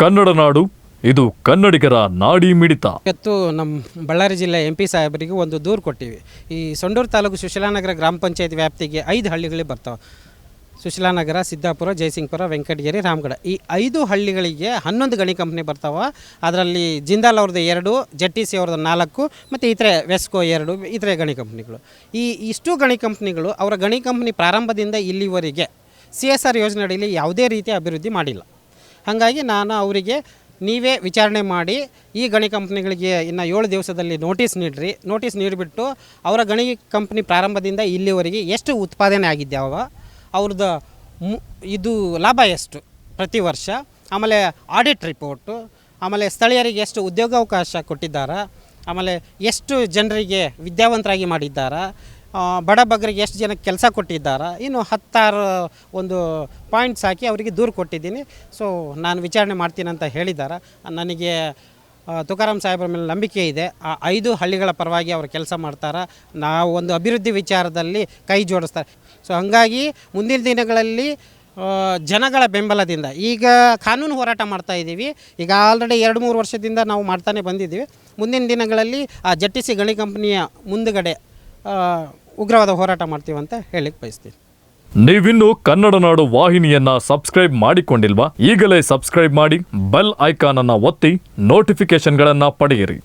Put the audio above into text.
ಕನ್ನಡ ನಾಡು, ಇದು ಕನ್ನಡಿಗರ ನಾಡಿ ಮಿಡಿತ. ಇವತ್ತು ನಮ್ಮ ಬಳ್ಳಾರಿ ಜಿಲ್ಲೆ ಎಂ ಪಿ ಸಾಹೇಬರಿಗೆ ಒಂದು ದೂರು ಕೊಟ್ಟಿವಿ. ಈ ಸೊಂಡೂರು ತಾಲೂಕು ಸುಶೀಲಾನಗರ ಗ್ರಾಮ ಪಂಚಾಯತ್ ವ್ಯಾಪ್ತಿಗೆ ಐದು ಹಳ್ಳಿಗಳು ಬರ್ತಾವೆ. ಸುಶೀಲಾನಗರ, ಸಿದ್ದಾಪುರ ಜಯಸಿಂಗ್ಪುರ ವೆಂಕಟಗಿರಿ, ರಾಮಗಢ. ಈ ಐದು ಹಳ್ಳಿಗಳಿಗೆ ಹನ್ನೊಂದು ಗಣಿ ಕಂಪ್ನಿ ಬರ್ತಾವೆ. ಅದರಲ್ಲಿ ಜಿಂದಾಲ್ ಅವ್ರದ್ದು ಎರಡು ಜೆಡ್ ಟಿ ಸಿ ಅವ್ರದ್ದು ನಾಲ್ಕು, ಮತ್ತು ಇತರೆ ವೆಸ್ಕೋ ಎರಡು, ಇತರೆ ಗಣಿ ಕಂಪ್ನಿಗಳು. ಈ ಇಷ್ಟು ಗಣಿ ಕಂಪ್ನಿಗಳು ಅವರ ಗಣಿ ಕಂಪ್ನಿ ಪ್ರಾರಂಭದಿಂದ ಇಲ್ಲಿವರೆಗೆ ಸಿ ಎಸ್ ಆರ್ ಯೋಜನೆ ಅಡಿಯಲ್ಲಿ ಯಾವುದೇ ರೀತಿಯ ಅಭಿವೃದ್ಧಿ ಮಾಡಿಲ್ಲ. ಹಾಗಾಗಿ ನಾನು ಅವರಿಗೆ ನೀವೇ ವಿಚಾರಣೆ ಮಾಡಿ ಈ ಗಣಿ ಕಂಪ್ನಿಗಳಿಗೆ ಇನ್ನು ಏಳು ದಿವಸದಲ್ಲಿ ನೋಟಿಸ್ ನೀಡ್ರಿ. ನೋಟಿಸ್ ನೀಡಿಬಿಟ್ಟು ಅವರ ಗಣಿ ಕಂಪ್ನಿ ಪ್ರಾರಂಭದಿಂದ ಇಲ್ಲಿವರೆಗೆ ಎಷ್ಟು ಉತ್ಪಾದನೆ ಆಗಿದ್ದಾವ ಅವ್ರದ್ದು ಮು, ಇದು ಲಾಭ ಎಷ್ಟು ಪ್ರತಿ ವರ್ಷ, ಆಮೇಲೆ ಆಡಿಟ್ ರಿಪೋರ್ಟು ಆಮೇಲೆ ಸ್ಥಳೀಯರಿಗೆ ಎಷ್ಟು ಉದ್ಯೋಗಾವಕಾಶ ಕೊಟ್ಟಿದ್ದಾರೆ, ಆಮೇಲೆ ಎಷ್ಟು ಜನರಿಗೆ ವಿದ್ಯಾವಂತರಾಗಿ ಮಾಡಿದ್ದಾರೆ ಬಡ ಬಗ್ಗರಿಗೆ ಎಷ್ಟು ಜನಕ್ಕೆ ಕೆಲಸ ಕೊಟ್ಟಿದ್ದಾರೆ? ಇನ್ನು ಹತ್ತಾರು ಒಂದು ಪಾಯಿಂಟ್ಸ್ ಹಾಕಿ ಅವರಿಗೆ ದೂರು ಕೊಟ್ಟಿದ್ದೀನಿ. ಸೊ ನಾನು ವಿಚಾರಣೆ ಮಾಡ್ತೀನಿ ಅಂತ ಹೇಳಿದ್ದಾರೆ? ನನಗೆ ತುಕಾರಾಮ್ ಸಾಹೇಬ್ರ ಮೇಲೆ ನಂಬಿಕೆ ಇದೆ. ಆ ಐದು ಹಳ್ಳಿಗಳ ಪರವಾಗಿ ಅವರು ಕೆಲಸ ಮಾಡ್ತಾರೆ? ನಾವು ಒಂದು ಅಭಿವೃದ್ಧಿ ವಿಚಾರದಲ್ಲಿ ಕೈ ಜೋಡಿಸ್ತಾರೆ. ಸೊ ಹಾಗಾಗಿ ಮುಂದಿನ ದಿನಗಳಲ್ಲಿ ಜನಗಳ ಬೆಂಬಲದಿಂದ, ಈಗ ಕಾನೂನು ಹೋರಾಟ ಮಾಡ್ತಾ ಇದ್ದೀವಿ. ಈಗ ಆಲ್ರೆಡಿ ಎರಡು ಮೂರು ವರ್ಷದಿಂದ ನಾವು ಮಾಡ್ತಾನೆ ಬಂದಿದ್ದೀವಿ. ಮುಂದಿನ ದಿನಗಳಲ್ಲಿ ಆ ಜಟ್ಟಿಸಿ ಗಣಿ ಕಂಪ್ನಿಯ ಮುಂದುಗಡೆ ಉಗ್ರವಾದ ಹೋರಾಟ ಮಾಡ್ತೀವಿ ಅಂತ ಹೇಳಿಕ್ಕೆ ಬಯಸ್ತೀನಿ. ನೀವಿನ್ನು ಕನ್ನಡ ನಾಡು ವಾಹಿನಿಯನ್ನ ಸಬ್ಸ್ಕ್ರೈಬ್ ಮಾಡಿಕೊಂಡಿಲ್ವಾ ಈಗಲೇ ಸಬ್ಸ್ಕ್ರೈಬ್ ಮಾಡಿ ಬೆಲ್ ಐಕಾನ್ ಅನ್ನ ಒತ್ತಿ ನೋಟಿಫಿಕೇಶನ್ಗಳನ್ನ ಪಡೆಯಿರಿ.